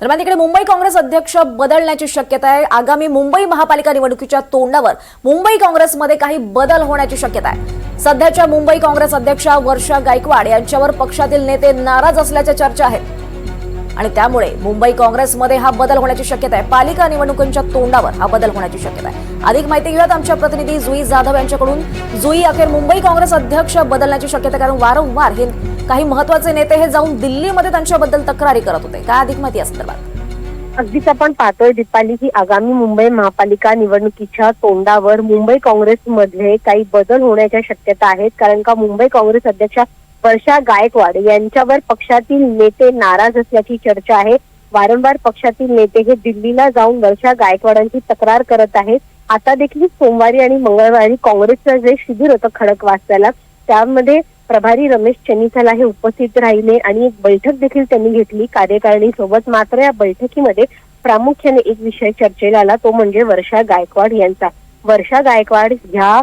दरम्यान तिकडे मुंबई काँग्रेस अध्यक्ष बदलण्याची शक्यता आहे. आगामी मुंबई महापालिका निवडणुकीच्या तोंडावर मुंबई काँग्रेसमध्ये काही बदल होण्याची शक्यता आहे. सध्याच्या मुंबई काँग्रेस अध्यक्षा वर्षा गायकवाड यांच्यावर पक्षातील नेते नाराज असल्याच्या चर्चा आहेत. आणि त्यामुळे मुंबई काँग्रेसमध्ये हा बदल होण्याची शक्यता आहे. पालिका निवडणुकांच्या तोंडावर हा बदल होण्याची शक्यता आहे. अधिक माहिती घेऊयात आमच्या प्रतिनिधी जुई जाधव यांच्याकडून. जुई अखेर मुंबई काँग्रेस अध्यक्ष बदलण्याची शक्यता कारण वारंवार हे काही महत्त्वाचे नेते हे जाऊन दिल्लीमध्ये त्यांच्याबद्दल तक्रारी करत होते. काय अधिक माहिती या संदर्भात? अगदीच आपण पाहतोय दीपाली की आगामी मुंबई महापालिका निवडणुकीच्या तोंडावर मुंबई काँग्रेसमध्ये काही बदल होण्याच्या शक्यता आहेत. कारण का मुंबई काँग्रेस अध्यक्षा वर्षा गायकवाड यांच्यावर पक्षातील नेते नाराज असल्याची चर्चा आहे. वारंवार पक्षातील नेते हे दिल्लीला जाऊन वर्षा गायकवाडांची तक्रार करत आहेत. आता देखील सोमवारी आणि मंगळवारी काँग्रेसचं जे शिबिर होतं खडकवासल्याला त्यामध्ये प्रभारी रमेश चन्नीथला हे उपस्थित राहिले आणि एक बैठक देखील त्यांनी घेतली. कार्यकारिणी सोबत मात्र या बैठकीमध्ये प्रामुख्याने एक विषय चर्चेला आला तो म्हणजे वर्षा गायकवाड यांचा. वर्षा गायकवाड ह्या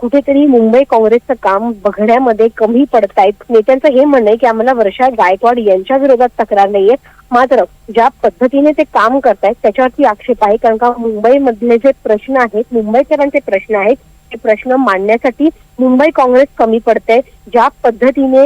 कुठेतरी मुंबई काँग्रेसचं काम बघण्यामध्ये कमी पडतायत. नेत्यांचं हे म्हणणं आहे की आम्हाला वर्षा गायकवाड यांच्या विरोधात तक्रार नाहीये. मात्र ज्या पद्धतीने ते काम करतायत त्याच्यावरती आक्षेप आहे. कारण का मुंबईमधले जे प्रश्न आहेत मुंबईकरांचे प्रश्न आहेत ते प्रश्न मांडण्यासाठी मुंबई काँग्रेस कमी पडते ज्या पद्धतीने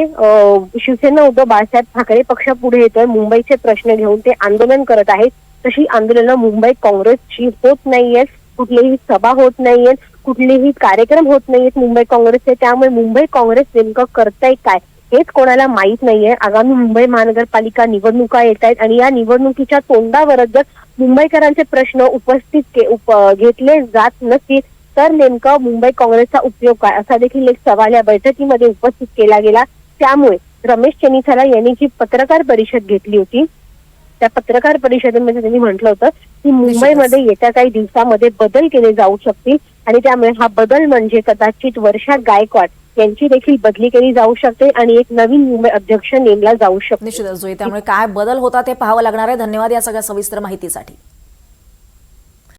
शिवसेना उद्धव बाळासाहेब ठाकरे पक्ष पुढे येतोय मुंबईचे प्रश्न घेऊन ते आंदोलन करत आहेत तशी आंदोलनं मुंबई काँग्रेसची होत नाहीयेत कुठलीही सभा होत नाहीयेत कुठलेही कार्यक्रम होत नाहीयेत मुंबई काँग्रेसचे त्यामुळे मुंबई काँग्रेस नेमकं करताय काय हेच कोणाला माहीत नाहीये. आगामी मुंबई महानगरपालिका निवडणुका येत आहेत आणि या निवडणुकीच्या तोंडावरच जर मुंबईकरांचे प्रश्न उपस्थित के- उप- घेतले जात नसतील तर नेमकं मुंबई काँग्रेसचा उपयोग काय? असा देखील एक सवाल या बैठकीमध्ये उपस्थित केला गेला. त्यामुळे रमेश चेनिथाला यांनी जी पत्रकार परिषद घेतली होती त्या पत्रकार परिषदेमध्ये त्यांनी म्हटलं होतं की मुंबईमध्ये येत्या काही दिवसामध्ये बदल केले जाऊ शकतील आणि त्यामुळे हा बदल म्हणजे कदाचित वर्षा गायकवाड यांची देखील बदली केली जाऊ शकते आणि एक नवीन मुंबई अध्यक्ष नेमला जाऊ शकतो. निश्चितच त्यामुळे काय बदल होता ते पाहावं लागणार आहे. धन्यवाद या सगळ्या सविस्तर माहितीसाठी.